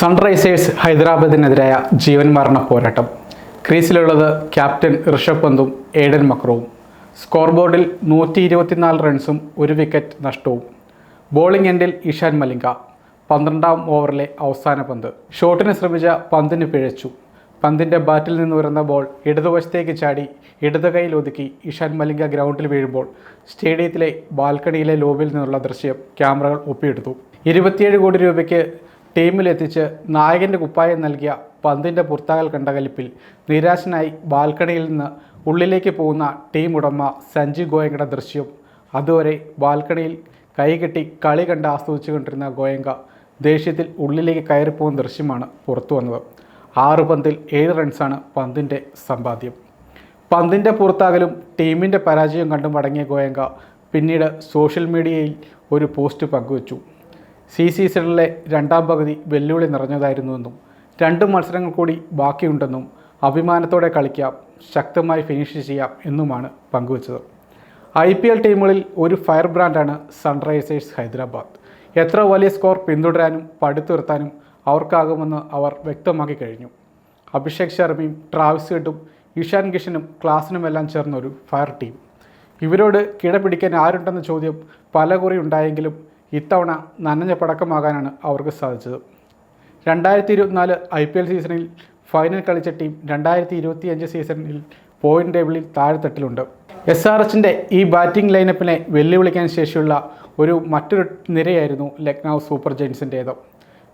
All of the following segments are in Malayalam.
സൺറൈസേഴ്സ് ഹൈദരാബാദിനെതിരായ ജീവൻ മരണ പോരാട്ടം. ക്രീസിലുള്ളത് ക്യാപ്റ്റൻ ഋഷഭ് പന്തും ഏഡൻ മക്രോവും. സ്കോർ ബോർഡിൽ നൂറ്റി ഇരുപത്തിനാല് റൺസും ഒരു വിക്കറ്റ് നഷ്ടവും. ബോളിംഗ് എൻഡിൽ ഇഷാൻ മലിംഗ. പന്ത്രണ്ടാം ഓവറിലെ അവസാന പന്ത്. ഷോട്ടിന് ശ്രമിച്ച പന്തിന് പിഴച്ചു. പന്തിന്റെ ബാറ്റിൽ നിന്ന് ഉയർന്ന ബോൾ ഇടതുവശത്തേക്ക് ചാടി ഇടത് കൈയിൽ ഒതുക്കി ഇഷാൻ മലിംഗ ഗ്രൗണ്ടിൽ വീഴുമ്പോൾ സ്റ്റേഡിയത്തിലെ ബാൽക്കണിയിലെ ലോബിൽ നിന്നുള്ള ദൃശ്യം ക്യാമറകൾ ഒപ്പിയെടുത്തു. ഇരുപത്തിയേഴ് കോടി രൂപയ്ക്ക് ടീമിലെത്തിച്ച് നായകന്റെ കുപ്പായം നൽകിയ പന്തിന്റെ പുറത്താകൽ കണ്ട കലിപ്പിൽ നിരാശനായി ബാൽക്കണിയിൽ നിന്ന് ഉള്ളിലേക്ക് പോകുന്ന ടീം ഉടമ സഞ്ജു ഗോയങ്കയുടെ ദൃശ്യം. അതുവരെ ബാൽക്കണിയിൽ കൈകെട്ടി കളി കണ്ട് ആസ്വദിച്ചു കൊണ്ടിരുന്ന ഗോയങ്ക ദേഷ്യത്തിൽ ഉള്ളിലേക്ക് കയറിപ്പോകുന്ന ദൃശ്യമാണ് പുറത്തു വന്നത്. ആറ് പന്തിൽ ഏഴ് റൺസാണ് പന്തിന്റെ സമ്പാദ്യം. പന്തിന്റെ പുറത്താകലും ടീമിന്റെ പരാജയം കണ്ടും മടങ്ങിയ ഗോയങ്ക പിന്നീട് സോഷ്യൽ മീഡിയയിൽ ഒരു പോസ്റ്റ് പങ്കുവച്ചു. സി സീസണിലെ രണ്ടാം പകുതി വെല്ലുവിളി നിറഞ്ഞതായിരുന്നുവെന്നും രണ്ട് മത്സരങ്ങൾ കൂടി ബാക്കിയുണ്ടെന്നും അഭിമാനത്തോടെ കളിക്കാം ശക്തമായി ഫിനിഷ് ചെയ്യാം എന്നുമാണ് പങ്കുവച്ചത്. ഐ പി എൽ ടീമുകളിൽ ഒരു ഫയർ ബ്രാൻഡാണ് സൺറൈസേഴ്സ് ഹൈദരാബാദ്. എത്ര വലിയ സ്കോർ പിന്തുടരാനും പടുത്തുയർത്താനും അവർക്കാകുമെന്ന് അവർ വ്യക്തമാക്കി കഴിഞ്ഞു. അഭിഷേക് ശർമ്മയും ട്രാവിസ് ഹെഡും ഇഷാൻ കിഷനും ക്ലാസിനുമെല്ലാം ചേർന്ന ഒരു ഫയർ ടീം. ഇവരോട് കിടപിടിക്കാൻ ആരുണ്ടെന്ന ചോദ്യം പല കുറി ഉണ്ടായെങ്കിലും ഇത്തവണ നനഞ്ഞ പടക്കമാകാനാണ് അവർക്ക് സാധിച്ചത്. രണ്ടായിരത്തി ഇരുപത്തിനാല് ഐ പി എൽ സീസണിൽ ഫൈനൽ കളിച്ച ടീം രണ്ടായിരത്തി ഇരുപത്തിയഞ്ച് സീസണിൽ പോയിന്റ് ടേബിളിൽ താഴെത്തട്ടിലുണ്ട്. എസ് ആർ എച്ചിന്റെ ഈ ബാറ്റിംഗ് ലൈനപ്പിനെ വെല്ലുവിളിക്കാൻ ശേഷിയുള്ള ഒരു മറ്റൊരു നിരയായിരുന്നു Lucknow super ജയൻസിന്റേത്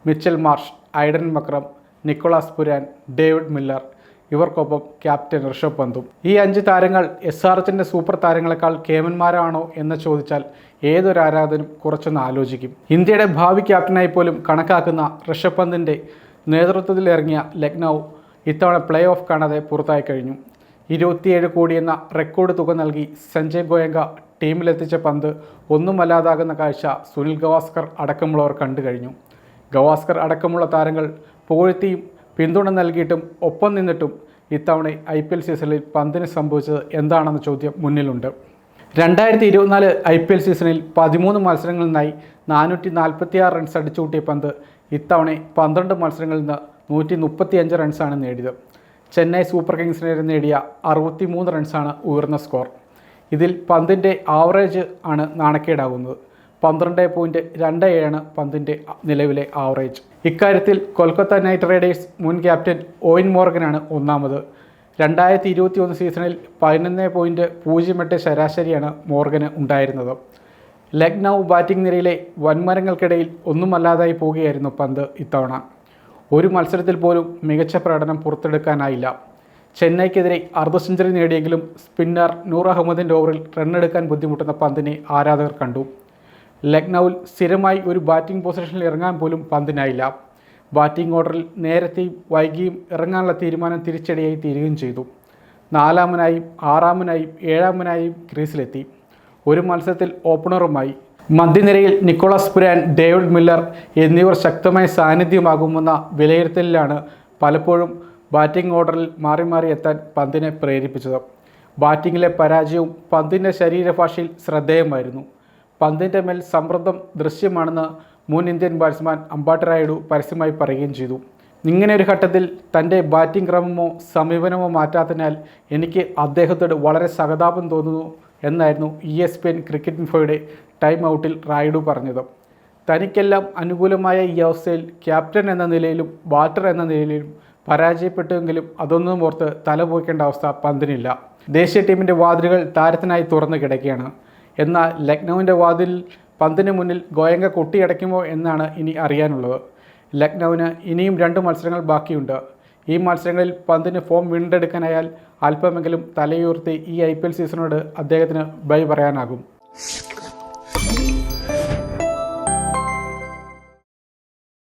Mitchell Marsh Aiden Markram Nicholas Pooran David Miller ഇവർക്കൊപ്പം ക്യാപ്റ്റൻ ഋഷഭ് പന്തും. ഈ അഞ്ച് താരങ്ങൾ എസ് ആർ എച്ചിന്റെ സൂപ്പർ താരങ്ങളെക്കാൾ കേമന്മാരാണോ എന്ന് ചോദിച്ചാൽ ഏതൊരു ആരാധനും കുറച്ചൊന്ന് ആലോചിക്കും. ഇന്ത്യയുടെ ഭാവി ക്യാപ്റ്റനായി പോലും കണക്കാക്കുന്ന ഋഷഭ് പന്തിന്റെ നേതൃത്വത്തിലിറങ്ങിയ ലക്നൗ ഇത്തവണ പ്ലേ ഓഫ് കാണാതെ പുറത്തായി കഴിഞ്ഞു. ഇരുപത്തിയേഴ് കോടി എന്ന റെക്കോർഡ് തുക നൽകി സഞ്ജയ് ഗോയങ്ക ടീമിലെത്തിച്ച പന്ത് ഒന്നുമല്ലാതാകുന്ന കാഴ്ച സുനിൽ ഗവാസ്കർ അടക്കമുള്ളവർ കണ്ടു കഴിഞ്ഞു. ഗവാസ്കർ അടക്കമുള്ള താരങ്ങൾ പുകഴ്ത്തിയും പിന്തുണ നൽകിയിട്ടും ഒപ്പം നിന്നിട്ടും ഇത്തവണ ഐ പി എൽ സീസണിൽ പന്തിന് സംഭവിച്ചത് എന്താണെന്ന ചോദ്യം മുന്നിലുണ്ട്. രണ്ടായിരത്തി ഇരുപത്തിനാല് ഐ പി എൽ സീസണിൽ പതിമൂന്ന് മത്സരങ്ങളിൽ നിന്നായി നാനൂറ്റി നാൽപ്പത്തിയാറ് റൺസ് അടിച്ചുകൂട്ടിയ പന്ത് ഇത്തവണ പന്ത്രണ്ട് മത്സരങ്ങളിൽ നിന്ന് നൂറ്റി മുപ്പത്തിയഞ്ച് റൺസാണ് നേടിയത്. ചെന്നൈ സൂപ്പർ കിങ്സിനെതിരെ നേടിയ അറുപത്തി മൂന്ന് റൺസാണ് ഉയർന്ന സ്കോർ ഇതിൽ പന്തിന്റെ ആവറേജ് ആണ് നാണക്കേടാകുന്നത്. പന്ത്രണ്ട് പോയിന്റ് രണ്ട് ഏഴാണ് പന്തിന്റെ നിലവിലെ ആവറേജ്. ഇക്കാര്യത്തിൽ കൊൽക്കത്ത നൈറ്റ് റൈഡേഴ്സ് മുൻ ക്യാപ്റ്റൻ ഓയിൻ മോർഗനാണ് ഒന്നാമത്. രണ്ടായിരത്തി ഇരുപത്തി ഒന്ന് സീസണിൽ പതിനൊന്ന് പോയിന്റ് പൂജ്യം എട്ട് ശരാശരിയാണ് മോർഗന് ഉണ്ടായിരുന്നത്. ലക്നൗ ബാറ്റിംഗ് നിരയിലെ വൻമരങ്ങൾക്കിടയിൽ ഒന്നുമല്ലാതായി പോവുകയായിരുന്നു പന്ത് ഇത്തവണ. ഒരു മത്സരത്തിൽ പോലും മികച്ച പ്രകടനം പുറത്തെടുക്കാനായില്ല. ചെന്നൈക്കെതിരെ അർദ്ധ സെഞ്ചുറി നേടിയെങ്കിലും സ്പിന്നർ നൂർ അഹമ്മദിന്റെ ഓവറിൽ റണ്ണെടുക്കാൻ ബുദ്ധിമുട്ടുന്ന പന്തിനെ ആരാധകർ കണ്ടു. ലക്നൌവിൽ സ്ഥിരമായി ഒരു ബാറ്റിംഗ് പൊസിഷനിൽ ഇറങ്ങാൻ പോലും പന്തിനായില്ല. ബാറ്റിംഗ് ഓർഡറിൽ നേരത്തെയും വൈകിയും ഇറങ്ങാനുള്ള തീരുമാനം തിരിച്ചടിയായി തീരുകയും ചെയ്തു. നാലാമനായും ആറാമനായും ഏഴാമനായും ക്രീസിലെത്തി. ഒരു മത്സരത്തിൽ ഓപ്പണറുമായി. മധ്യനിരയിൽ നിക്കോളാസ് പുരാൻ ഡേവിഡ് മില്ലർ എന്നിവർ ശക്തമായ സാന്നിധ്യമാകുമെന്ന വിലയിരുത്തലിലാണ് പലപ്പോഴും ബാറ്റിംഗ് ഓർഡറിൽ മാറി മാറി എത്താൻ പന്തിനെ പ്രേരിപ്പിച്ചത്. ബാറ്റിങ്ങിലെ പരാജയവും പന്തിന്റെ ശരീരഭാഷയിൽ ശ്രദ്ധേയമായിരുന്നു. പന്തിന്റെ മേൽ സമ്മർദ്ദം ദൃശ്യമാണെന്ന് മുൻ ഇന്ത്യൻ ബാറ്റ്സ്മാൻ അമ്പാട്ടറായിഡു പരസ്യമായി പറയുകയും ചെയ്തു. ഇങ്ങനെ ഒരു ഘട്ടത്തിൽ തന്റെ ബാറ്റിംഗ് ക്രമമോ സമീപനമോ മാറ്റാത്തതിനാൽ എനിക്ക് അദ്ദേഹത്തോട് വളരെ സഹതാപം തോന്നുന്നു എന്നായിരുന്നു E S P N cricket ഇൻഫോയുടെ time ഔട്ടിൽ റായിഡു പറഞ്ഞത്. തനിക്കെല്ലാം അനുകൂലമായ ഈ അവസ്ഥയിൽ ക്യാപ്റ്റൻ എന്ന നിലയിലും ബാറ്റർ എന്ന നിലയിലും പരാജയപ്പെട്ടുവെങ്കിലും അതൊന്നും ഓർത്ത് തലപോയിക്കേണ്ട അവസ്ഥ പന്തിനില്ല. ദേശീയ ടീമിന്റെ വാതിലുകൾ താരത്തിനായി തുറന്നു കിടക്കുകയാണ്. എന്നാൽ ലക്നൗവിന്റെ വാതിൽ പന്തിന് മുന്നിൽ ഗോയങ്ക കൊട്ടിയടയ്ക്കുമോ എന്നാണ് ഇനി അറിയാനുള്ളത്. ലക്നൌവിന് ഇനിയും രണ്ട് മത്സരങ്ങൾ ബാക്കിയുണ്ട്. ഈ മത്സരങ്ങളിൽ പന്തിന് ഫോം വീണ്ടെടുക്കാനായാൽ അല്പമെങ്കിലും തലയുയർത്തി ഈ ഐ സീസണോട് അദ്ദേഹത്തിന് ബൈ പറയാനാകും.